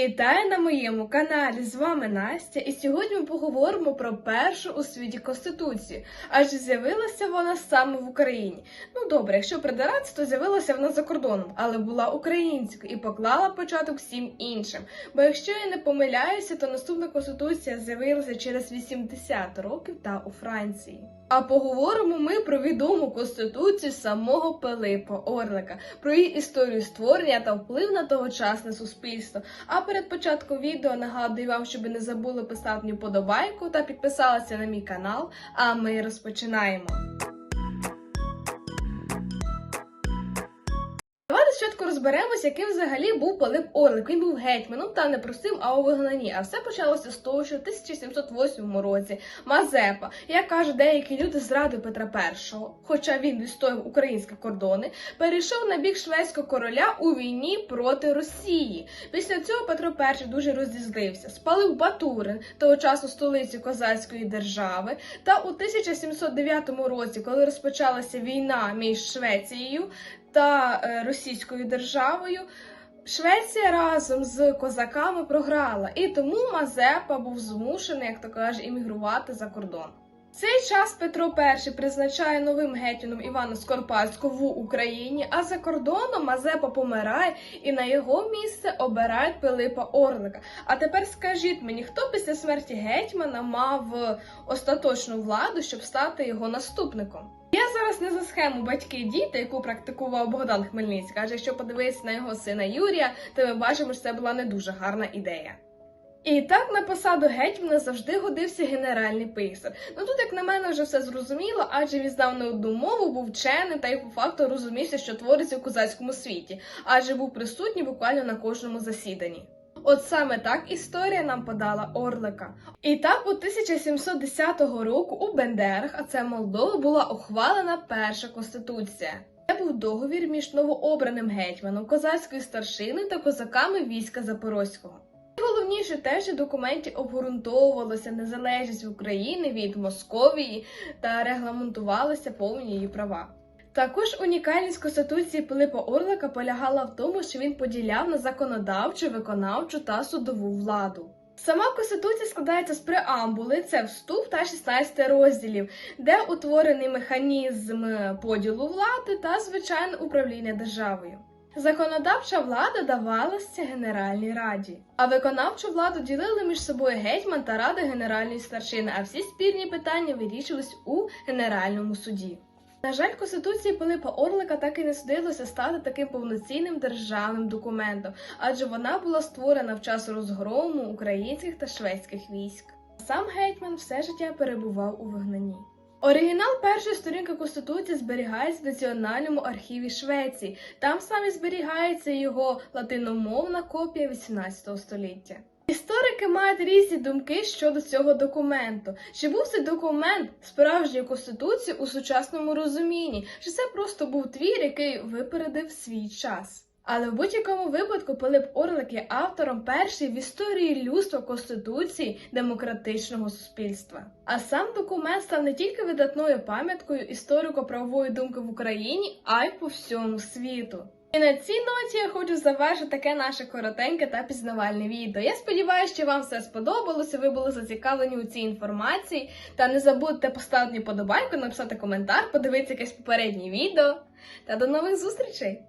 Вітаю на моєму каналі! З вами Настя, і сьогодні ми поговоримо про першу у світі конституцію, адже з'явилася вона саме в Україні. Ну добре, якщо придиратися, то з'явилася вона за кордоном, але була українською і поклала початок всім іншим. Бо якщо я не помиляюся, то наступна конституція з'явилася через 80 років та у Франції. А поговоримо ми про відому конституцію самого Пилипа Орлика, про її історію створення та вплив на тогочасне суспільство. А перед початком відео нагадую вам, щоб не забули поставити вподобайку та підписалися на мій канал. А ми розпочинаємо. Спочатку розберемося, яким взагалі був Пилип Орлик. Він був гетьманом та не простим, а у вигнанні. А все почалося з того, що в 1708 році Мазепа, як кажуть деякі люди, зрадив Петра І, хоча він відстояв українські кордони, перейшов на бік шведського короля у війні проти Росії. Після цього Петро І дуже розізлився, спалив Батурин, тогочасну столицю козацької держави. Та у 1709 році, коли розпочалася війна між Швецією та е, Російською державою. Швеція разом з козаками програла, і тому Мазепа був змушений, як то каже, іммігрувати за кордон. В цей час Петро І призначає новим гетьманом Івана Скоропадського в Україні, а за кордоном Мазепа помирає і на його місце обирають Пилипа Орлика. А тепер скажіть мені, хто після смерті гетьмана мав остаточну владу, щоб стати його наступником? Зараз не за схему батьки і діти, яку практикував Богдан Хмельницький. Каже, якщо подивитися на його сина Юрія, то ми бачимо, що це була не дуже гарна ідея. І так на посаду гетьмана завжди годився генеральний писар. Ну тут, як на мене, вже все зрозуміло, адже він знав не одну мову, був вчений та й по факту розумівся, що твориться в козацькому світі, адже був присутній буквально на кожному засіданні. От саме так історія нам подала Орлика. І так, у 1710 року у Бендерах, а це Молдова, була ухвалена перша конституція. Це був договір між новообраним гетьманом, козацькою старшиною та козаками війська Запорозького. Найголовніше те, що в документі обґрунтовувалася незалежність України від Московії та регламентувалися повні її права. Також унікальність Конституції Пилипа Орлика полягала в тому, що він поділяв на законодавчу, виконавчу та судову владу. Сама конституція складається з преамбули, це вступ та 16 розділів, де утворений механізм поділу влади та звичайне управління державою. Законодавча влада давалася Генеральній Раді, а виконавчу владу ділили між собою гетьман та рада генеральної старшини, а всі спірні питання вирішувались у Генеральному суді. На жаль, Конституції Пилипа Орлика так і не судилося стати таким повноцінним державним документом, адже вона була створена в час розгрому українських та шведських військ. Сам гетьман все життя перебував у вигнанні. Оригінал першої сторінки Конституції зберігається в Національному архіві Швеції. Там саме зберігається його латиномовна копія 18 століття. Історики мають різні думки щодо цього документу. Чи був цей документ справжньою конституцією у сучасному розумінні? Чи це просто був твір, який випередив свій час? Але в будь-якому випадку Пилип Орлик є автором першої в історії людства конституції демократичного суспільства. А сам документ став не тільки видатною пам'яткою історико-правової думки в Україні, а й по всьому світу. І на цій ноті я хочу завершити таке наше коротеньке та пізнавальне відео. Я сподіваюся, що вам все сподобалося, ви були зацікавлені у цій інформації. Та не забудьте поставити подобайку, написати коментар, подивитися якесь попереднє відео. Та до нових зустрічей!